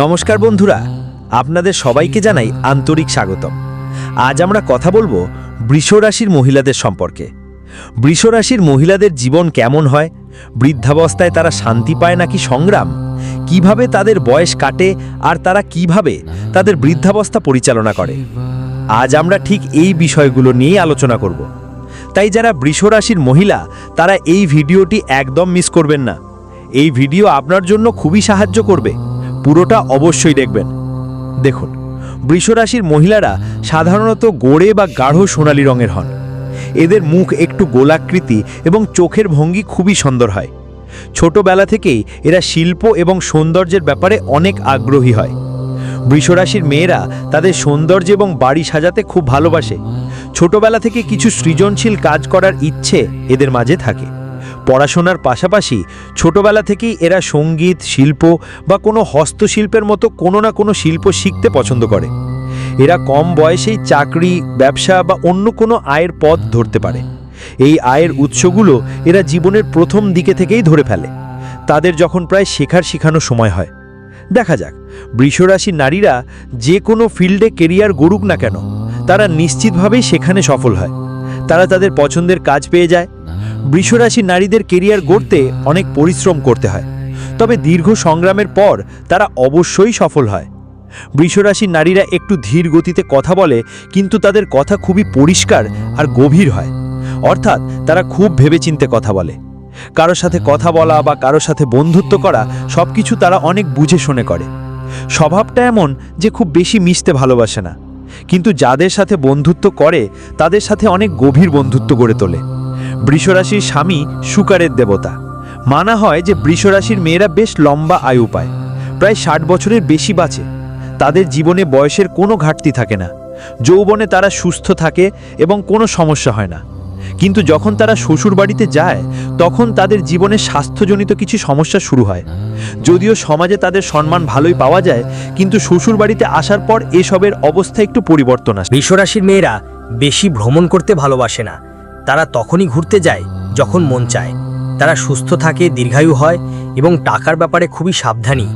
নমস্কার বন্ধুরা, আপনাদের সবাইকে জানাই আন্তরিক স্বাগতম। আজ আমরা কথা বলব বৃষরাশির মহিলাদের সম্পর্কে। বৃষরাশির মহিলাদের জীবন কেমন হয়? বৃদ্ধাবস্থায় তারা শান্তি পায় নাকি সংগ্রাম? কীভাবে তাদের বয়স কাটে আর তারা কীভাবে তাদের বৃদ্ধাবস্থা পরিচালনা করে? আজ আমরা ঠিক এই বিষয়গুলো নিয়েই আলোচনা করব। তাই যারা বৃষরাশির মহিলা, তারা এই ভিডিওটি একদম মিস করবেন না। এই ভিডিও আপনার জন্য খুবই সাহায্য করবে। পুরোটা অবশ্যই দেখবেন। দেখুন, বৃষরাশির মহিলারা সাধারণত গোড়ে বা গাঢ় সোনালী রঙের হন। এদের মুখ একটু গোলাকৃতি এবং চোখের ভঙ্গি খুবই সুন্দর হয়। ছোটবেলা থেকেই এরা শিল্প এবং সৌন্দর্যের ব্যাপারে অনেক আগ্রহী হয়। বৃষরাশির মেয়েরা তাদের সৌন্দর্য এবং বাড়ি সাজাতে খুব ভালোবাসে। ছোটবেলা থেকে কিছু সৃজনশীল কাজ করার ইচ্ছে এদের মাঝে থাকে। পড়াশোনার পাশাপাশি ছোটবেলা থেকেই এরা সংগীত, শিল্প বা কোনো হস্তশিল্পের মতো কোনো না কোনো শিল্প শিখতে পছন্দ করে। এরা কম বয়সেই চাকরি, ব্যবসা বা অন্য কোনো আয়ের পথ ধরতে পারে। এই আয়ের উৎসগুলো এরা জীবনের প্রথম দিকে থেকেই ধরে ফেলে। তাদের যখন প্রায় শেখার শেখানো সময় হয়। দেখা যাক, বৃষরাশি নারীরা যে কোনো ফিল্ডে কেরিয়ার গড়ুক না কেন, তারা নিশ্চিতভাবেই সেখানে সফল হয়। তারা তাদের পছন্দের কাজ পেয়ে যায়। বৃষরাশি নারীদের কেরিয়ার গড়তে অনেক পরিশ্রম করতে হয়। তবে দীর্ঘ সংগ্রামের পর তারা অবশ্যই সফল হয়। বৃষরাশির নারীরা একটু ধীর গতিতে কথা বলে, কিন্তু তাদের কথা খুবই পরিষ্কার আর গভীর হয়। অর্থাৎ তারা খুব ভেবেচিন্তে কথা বলে। কারও সাথে কথা বলা বা কারও সাথে বন্ধুত্ব করা সব কিছু তারা অনেক বুঝে শুনে করে। স্বভাবটা এমন যে খুব বেশি মিশতে ভালোবাসে না। কিন্তু যাদের সাথে বন্ধুত্ব করে, তাদের সাথে অনেক গভীর বন্ধুত্ব গড়ে তোলে। বৃষরাশির স্বামী সুকারের দেবতা। মানা হয় যে বৃষরাশির মেয়েরা বেশ লম্বা আয়ু পায়, প্রায় ষাট বছরের বেশি বাঁচে। তাদের জীবনে বয়সের কোনো ঘাটতি থাকে না। যৌবনে তারা সুস্থ থাকে এবং কোনো সমস্যা হয় না। কিন্তু যখন তারা শ্বশুর বাড়িতে যায়, তখন তাদের জীবনে স্বাস্থ্যজনিত কিছু সমস্যা শুরু হয়। যদিও সমাজে তাদের সম্মান ভালোই পাওয়া যায়, কিন্তু শ্বশুর বাড়িতে আসার পর এসবের অবস্থা একটু পরিবর্তন আসে। বৃষরাশির মেয়েরা বেশি ভ্রমণ করতে ভালোবাসে না। তারা তখনই ঘুরতে যায় যখন মন চায়। তারা সুস্থ থাকে, দীর্ঘায়ু হয় এবং টাকার ব্যাপারে খুবই সাবধানী।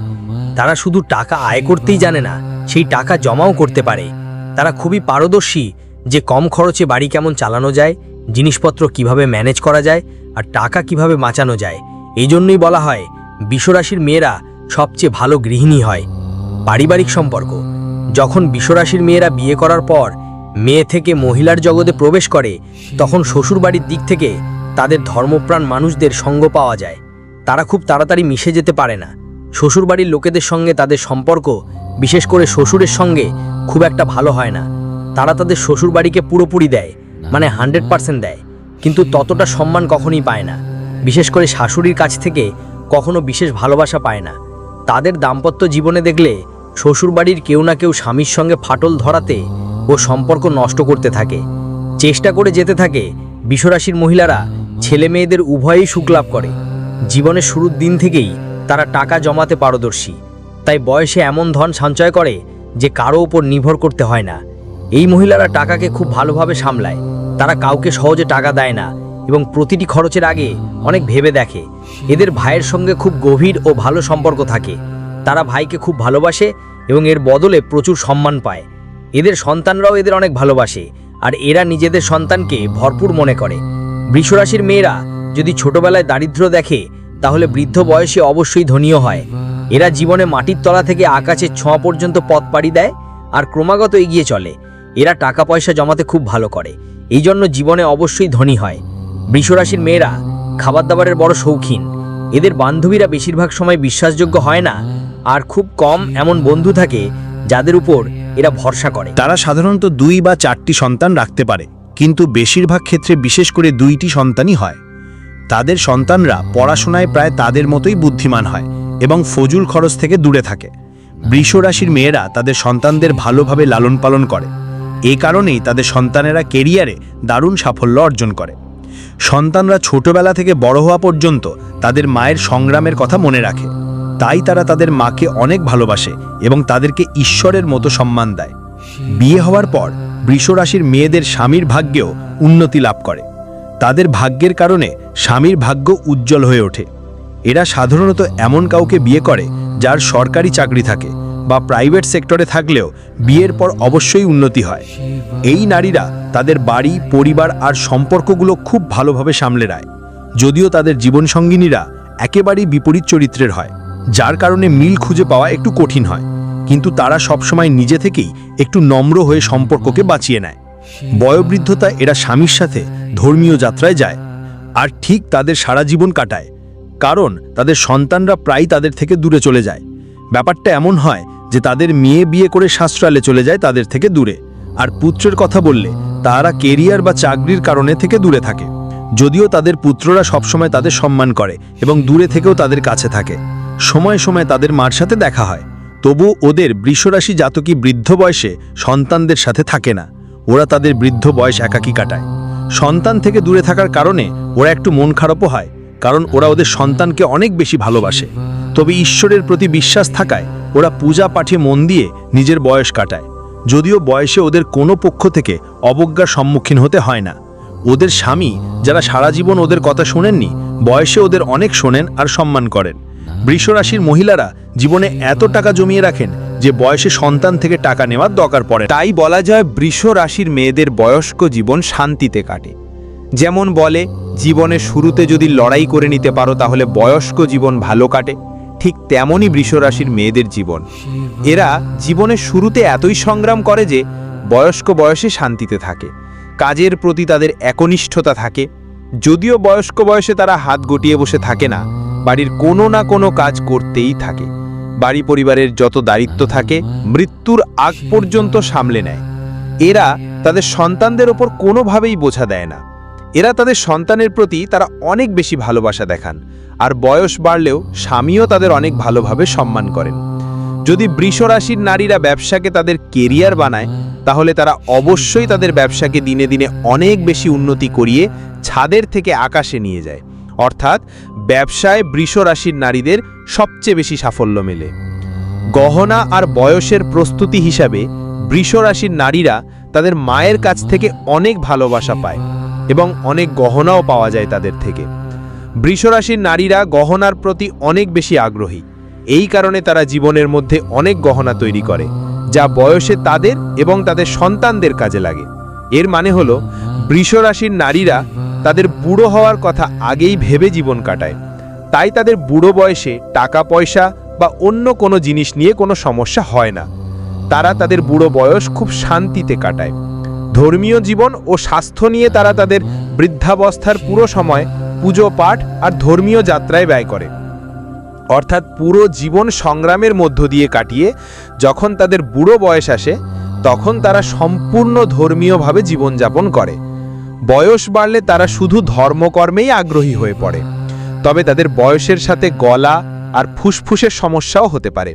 তারা শুধু টাকা আয় করতেই জানে না, সেই টাকা জমাও করতে পারে। তারা খুবই পারদর্শী যে কম খরচে বাড়ি কেমন চালানো যায়, জিনিসপত্র কীভাবে ম্যানেজ করা যায় আর টাকা কীভাবে বাঁচানো যায়। এই জন্যই বলা হয়, বিশ্বরাশির মেয়েরা সবচেয়ে ভালো গৃহিণী হয়। পারিবারিক সম্পর্ক। যখন বিশ্বরাশির মেয়েরা বিয়ে করার পর মেয়ে থেকে মহিলার জগতে প্রবেশ করে, তখন শ্বশুরবাড়ির দিক থেকে তাদের ধর্মপ্রাণ মানুষদের সঙ্গ পাওয়া যায়। তারা খুব তাড়াতাড়ি মিশে যেতে পারে না। শ্বশুরবাড়ির লোকেদের সঙ্গে তাদের সম্পর্ক, বিশেষ করে শ্বশুরের সঙ্গে, খুব একটা ভালো হয় না। তারা তাদের শ্বশুরবাড়িকে পুরোপুরি দেয় মানে হান্ড্রেড পার্সেন্ট দেয়, কিন্তু ততটা সম্মান কখনই পায় না। বিশেষ করে শাশুড়ির কাছ থেকে কখনো বিশেষ ভালোবাসা পায় না। তাদের দাম্পত্য জীবনে দেখলে শ্বশুরবাড়ির কেউ না কেউ স্বামীর সঙ্গে ফাটল ধরাতে ও সম্পর্ক নষ্ট করতে থাকে। চেষ্টা করে যেতে থাকে বিশ্বরাশির মহিলারা ছেলে মেয়েদের উভয়েই সুখলাভ করে। জীবনের শুরুর দিন থেকেই তারা টাকা জমাতে পারদর্শী। তাই বয়সে এমন ধন সঞ্চয় করে যে কারও ওপর নির্ভর করতে হয় না। এই মহিলারা টাকাকে খুব ভালোভাবে সামলায়। তারা কাউকে সহজে টাকা দেয় না এবং প্রতিটি খরচের আগে অনেক ভেবে দেখে। এদের ভাইয়ের সঙ্গে খুব গভীর ও ভালো সম্পর্ক থাকে। তারা ভাইকে খুব ভালোবাসে এবং এর বদলে প্রচুর সম্মান পায়। এদের সন্তানরাও এদের অনেক ভালোবাসে, আর এরা নিজেদের সন্তানকে ভরপুর মনে করে। বৃষরাশির মেয়েরা যদি ছোটবেলায় দারিদ্র্য দেখে, তাহলে বৃদ্ধ বয়সে অবশ্যই ধনীয় হয়। এরা জীবনে মাটির তলা থেকে আকাশের ছোঁয়া পর্যন্ত পথ পাড়ি দেয় আর ক্রমাগত এগিয়ে চলে। এরা টাকা পয়সা জমাতে খুব ভালো করে এই জন্য জীবনে অবশ্যই ধনী হয়। বৃষরাশির মেয়েরা খাবার দাবারের বড় শৌখিন। এদের বান্ধবীরা বেশিরভাগ সময় বিশ্বাসযোগ্য হয় না, আর খুব কম এমন বন্ধু থাকে যাদের উপর এরা ভরসা করে। তারা সাধারণত দুই বা চারটি সন্তান রাখতে পারে, কিন্তু বেশিরভাগ ক্ষেত্রে বিশেষ করে দুইটি সন্তানই হয়। তাদের সন্তানরা পড়াশোনায় প্রায় তাদের মতোই বুদ্ধিমান হয় এবং ফজুল খরচ থেকে দূরে থাকে। বৃষ রাশির মেয়েরা তাদের সন্তানদের ভালোভাবে লালন পালন করে। এ কারণেই তাদের সন্তানেরা কেরিয়ারে দারুণ সাফল্য অর্জন করে। সন্তানরা ছোটবেলা থেকে বড় হওয়া পর্যন্ত তাদের মায়ের সংগ্রামের কথা মনে রাখে। তাই তারা তাদের মাকে অনেক ভালোবাসে এবং তাদেরকে ঈশ্বরের মতো সম্মান দেয়। বিয়ে হওয়ার পর বৃষরাশির মেয়েদের স্বামীর ভাগ্যেও উন্নতি লাভ করে। তাদের ভাগ্যের কারণে স্বামীর ভাগ্য উজ্জ্বল হয়ে ওঠে। এরা সাধারণত এমন কাউকে বিয়ে করে যার সরকারি চাকরি থাকে বা প্রাইভেট সেক্টরে থাকলেও বিয়ের পর অবশ্যই উন্নতি হয়। এই নারীরা তাদের বাড়ি, পরিবার আর সম্পর্কগুলো খুব ভালোভাবে সামলে রায় যদিও তাদের জীবনসঙ্গিনীরা একেবারেই বিপরীত চরিত্রের হয়। যার কারণে মিল খুঁজে পাওয়া একটু কঠিন হয়, কিন্তু তারা সবসময় নিজে থেকেই একটু নম্র হয়ে সম্পর্ককে বাঁচিয়ে নেয়। বয়োবৃদ্ধতা এরা স্বামীর সাথে ধর্মীয় যাত্রায় যায়, আর ঠিক তাদের সারা জীবন কাটায়, কারণ তাদের সন্তানরা প্রায় তাদের থেকে দূরে চলে যায়। ব্যাপারটা এমন হয় যে তাদের মেয়ে বিয়ে করে শাস্ত্রালে চলে যায় তাদের থেকে দূরে, আর পুত্রের কথা বললে তারা কেরিয়ার বা চাকরির কারণে থেকে দূরে থাকে। যদিও তাদের পুত্ররা সবসময় তাদের সম্মান করে এবং দূরে থেকেও তাদের কাছে থাকে। সময় সময় তাদের মার সাথে দেখা হয়। তবু ওদের বৃষরাশি জাতকী বৃদ্ধ বয়সে সন্তানদের সাথে থাকে না। ওরা তাদের বৃদ্ধ বয়স একাকী কাটায়। সন্তান থেকে দূরে থাকার কারণে ওরা একটু মন খারাপও হয়, কারণ ওরা ওদের সন্তানকে অনেক বেশি ভালোবাসে। তবে ঈশ্বরের প্রতি বিশ্বাস থাকায় ওরা পূজা পাঠে মন দিয়ে নিজের বয়স কাটায়। যদিও বয়সে ওদের কোনো পক্ষ থেকে অবজ্ঞার সম্মুখীন হতে হয় না। ওদের স্বামী, যারা সারা জীবন ওদের কথা শোনেননি, বয়সে ওদের অনেক শোনেন আর সম্মান করেন। বৃষরাশির মহিলারা জীবনে এত টাকা জমিয়ে রাখেন যে বয়সে সন্তান থেকে টাকা নেওয়ার দরকার পড়ে তাই বলা যায় বৃষ রাশির মেয়েদের বয়স্ক জীবন শান্তিতে কাটে। যেমন বলে জীবনের শুরুতে যদি লড়াই করে নিতে পারো তাহলে বয়স্ক জীবন ভালো কাটে। ঠিক তেমনই বৃষ রাশির মেয়েদের জীবন। এরা জীবনের শুরুতে এতই সংগ্রাম করে যে বয়স্ক বয়সে শান্তিতে থাকে। কাজের প্রতি তাদের একনিষ্ঠতা থাকে। যদিও বয়স্ক বয়সে তারা হাত গটিয়ে বসে থাকে না, বাড়ির কোনো না কোনো কাজ করতেই থাকে। বাড়ি পরিবারের যত দায়িত্ব থাকে, মৃত্যুর আগ পর্যন্ত সামলে নেয়। এরা তাদের সন্তানদের ওপর কোনোভাবেই বোঝা দেয় না। এরা তাদের সন্তানের প্রতি তারা অনেক বেশি ভালোবাসা দেখান, আর বয়স বাড়লেও স্বামীও তাদের অনেক ভালোভাবে সম্মান করেন। যদি বৃষ রাশির নারীরা ব্যবসাকে তাদের কেরিয়ার বানায়, তাহলে তারা অবশ্যই তাদের ব্যবসাকে দিনে দিনে অনেক বেশি উন্নতি করিয়ে ছাদের থেকে আকাশে নিয়ে যায়। অর্থাৎ ব্যবসায় বৃষ রাশির নারীদের সবচেয়ে বেশি সাফল্য মেলে। গহনা আর বয়সের প্রস্তুতি হিসাবে বৃষ রাশির নারীরা তাদের মায়ের কাছ থেকে অনেক ভালোবাসা পায় এবং অনেক গহনাও পাওয়া যায় তাদের থেকে। বৃষ রাশির নারীরা গহনার প্রতি অনেক বেশি আগ্রহী। এই কারণে তারা জীবনের মধ্যে অনেক গহনা তৈরি করে, যা বয়সে তাদের এবং তাদের সন্তানদের কাজে লাগে। এর মানে হলো বৃষ রাশির নারীরা তাদের বুড়ো হওয়ার কথা আগেই ভেবে জীবন কাটায়। তাই তাদের বুড়ো বয়সে টাকা পয়সা বা অন্য কোনো জিনিস নিয়ে কোনো সমস্যা হয় না। তারা তাদের বুড়ো বয়স খুব শান্তিতে কাটায়। ধর্মীয় জীবন ও স্বাস্থ্য নিয়ে তারা তাদের বৃদ্ধাবস্থার পুরো সময় পুজো পাঠ আর ধর্মীয় যাত্রায় ব্যয় করে। অর্থাৎ পুরো জীবন সংগ্রামের মধ্য দিয়ে কাটিয়ে যখন তাদের বুড়ো বয়স আসে, তখন তারা সম্পূর্ণ ধর্মীয়ভাবে জীবনযাপন করে। বয়স বাড়লে তারা শুধু ধর্মকর্মেই আগ্রহী হয়ে পড়ে। তবে তাদের বয়সের সাথে গলা আর ফুসফুসের সমস্যাও হতে পারে।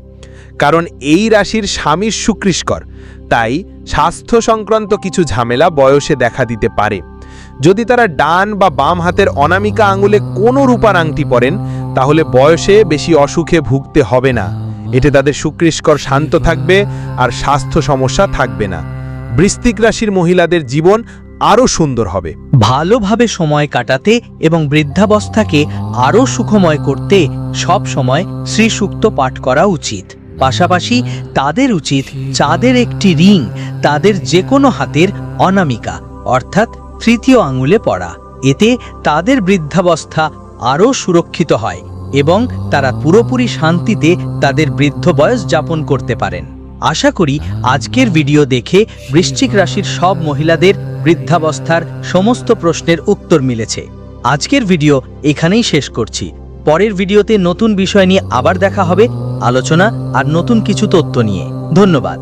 কারণ এই রাশির স্বামীর সুকৃষ্কর তাই স্বাস্থ্য সংক্রান্ত কিছু ঝামেলা বয়সে দেখা দিতে পারে। যদি তারা ডান বা বাম হাতের অনামিকা আঙুলে কোনো রূপার আংটি পরেন, তাহলে বয়সে বেশি অসুখে ভুগতে হবে না। এতে তাদের সুকৃষ্কর শান্ত থাকবে আর স্বাস্থ্য সমস্যা থাকবে না। বৃশ্চিক রাশির মহিলাদের জীবন আরও সুন্দর হবে। ভালোভাবে সময় কাটাতে এবং বৃদ্ধাবস্থাকে আরও সুখময় করতে সব সময় শ্রীসূক্ত পাঠ করা উচিত। পাশাপাশি তাদের উচিত চাঁদের একটি রিং, তাদের যে কোনো হাতের অনামিকা, অর্থাৎ তৃতীয় আঙুলে পড়া। এতে তাদের বৃদ্ধাবস্থা আরও সুরক্ষিত হয় এবং তারা পুরোপুরি শান্তিতে তাদের বৃদ্ধ বয়স যাপন করতে পারেন। আশা করি আজকের ভিডিও দেখে বৃশ্চিক রাশির সব মহিলাদের বৃদ্ধাবস্থার সমস্ত প্রশ্নের উত্তর মিলেছে। আজকের ভিডিও এখানেই শেষ করছি। পরের ভিডিওতে নতুন বিষয় নিয়ে আবার দেখা হবে, আলোচনা আর নতুন কিছু তথ্য নিয়ে। ধন্যবাদ।